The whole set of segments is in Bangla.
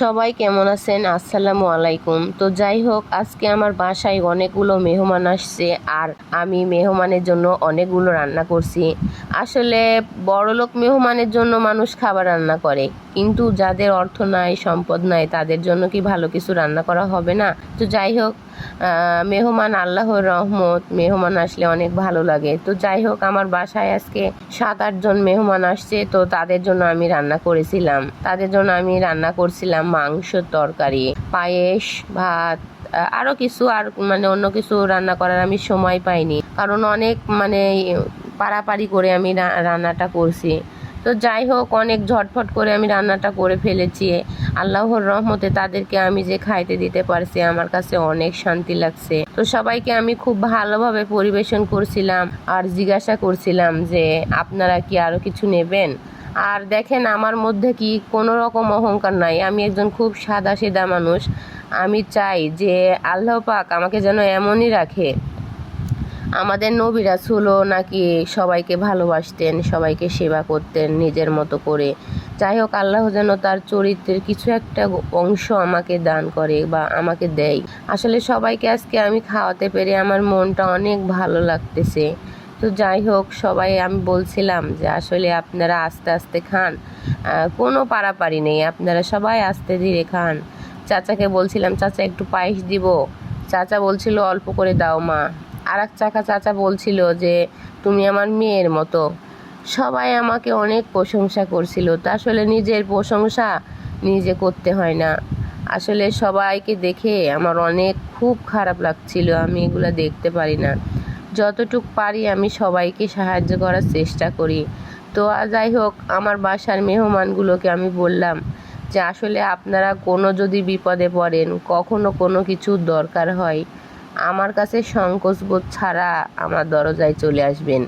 সবাই কেমন আছেন? আসসালামু আলাইকুম। তো যাই হোক, আজকে আমার বাসায় অনেকগুলো মেহমান আসছে আর আমি মেহমানের জন্য অনেকগুলো রান্না করছি। আসলে বড়লোক মেহমানের জন্য মানুষ খাবার রান্না করে, কিন্তু যাদের অর্থ নাই, সম্পদ নাই, তাদের জন্য কি ভালো কিছু রান্না করা হবে না? তো যাই হোক মেহমান আল্লাহর রহমত মেহমান আসলে অনেক ভালো লাগে। তো যাই হোক আমার বাসায় আজকে সাত আটজন মেহমান আসছে তো তাদের জন্য আমি রান্না করেছিলাম। তাদের জন্য আমি রান্না করছিলাম মাংস তরকারি পায়েস ভাত আহ, আরও কিছু আর মানে অন্য কিছু রান্না করার আমি সময় পাইনি। কারণ অনেক মানে পারাপারি করে আমি রান্নাটা করছি। তো যাই হোক, অনেক ঝটফট করে আমি রান্নাটা করে ফেলেছি। আল্লাহর রহমতে তাদেরকে আমি যে খাইতে দিতে পারছি, আমার কাছে অনেক শান্তি লাগছে। তো সবাইকে আমি খুব ভালোভাবে পরিবেশন করছিলাম আর জিজ্ঞাসা করছিলাম যে, আপনারা কি আরও কিছু নেবেন? আর দেখেন, আমার মধ্যে কি কোনো রকম অহংকার নাই। আমি একজন খুব সাদা সিধা মানুষ। আমি চাই যে আল্লাহ পাক আমাকে যেন এমনই রাখে। আমাদের নবী রাসূলও নাকি সবাইকে ভালোবাসতেন, সবাইকে সেবা করতেন নিজের মতো করে। যাই হোক, আল্লাহ যেন তার চরিত্রের কিছু একটা অংশ আমাকে দান করে বা আমাকে দেয়। আসলে সবাইকে আজকে আমি খাওয়াতে পেরে আমার মনটা অনেক ভালো লাগতেছে। তো যাই হোক, সবাই আমি বলছিলাম যে আসলে আপনারা আস্তে আস্তে খান। কোনো পারাপারি নেই, আপনারা সবাই আস্তে ধীরে খান। চাচাকে বলছিলাম, চাচা, একটু পায়েস দিব। চাচা বলছিল, অল্প করে দাও মা। আর এক চাকা চাচা বলছিল যে, তুমি আমার মেয়ের মতো। সবাই আমাকে অনেক প্রশংসা করছিল। তা আসলে নিজের প্রশংসা নিজে করতে হয় না। আসলে সবাইকে দেখে আমার অনেক খুব খারাপ লাগছিল, আমি এগুলো দেখতে পারি না। যতটুক পারি আমি সবাইকে সাহায্য করার চেষ্টা করি। তো যাই হোক, আমার বাসার মেহমানগুলোকে আমি বললাম যে, আসলে আপনারা কোনো যদি বিপদে পড়েন, কখনো কোনো কিছুর দরকার হয়। আমার কাছে সংকোচবোধ ছাড়া আমার দরজায় চলে আসবেন।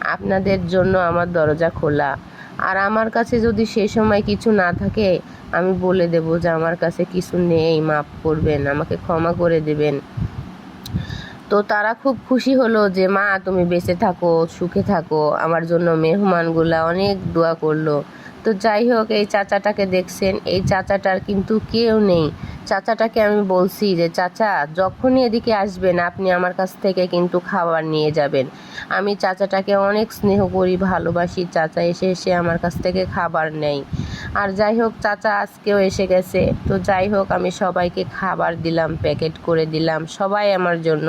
আপনাদের জন্য আমার দরজা খোলা। আর আমার কাছে যদি সে সময় কিছু না থাকে, আমি বলে দেব যে আমার কাছে কিছু নেই, মাফ করবেন, আমাকে ক্ষমা করে দেবেন। তো তারা খুব খুশি হলো যে, মা, তুমি বেঁচে থাকো, সুখে থাকো। আমার জন্য মেহমানগুলা অনেক দোয়া করল। তো যাই হোক, এই চাচাটাকে দেখছেন। এই চাচাটার কিন্তু কেউ নেই। চাচাটাকে আমি বলছি যে, চাচা, যখনই এদিকে আসবেন, আপনি আমার কাছ থেকে কিন্তু খাবার নিয়ে যাবেন। আমি চাচাটাকে অনেক স্নেহ করি, ভালোবাসি। চাচা এসে এসে আমার কাছ থেকে খাবার নেই আর যাই হোক, চাচা আজকেও এসে গেছে। তো যাই হোক, আমি সবাইকে খাবার দিলাম, প্যাকেট করে দিলাম। সবাই আমার জন্য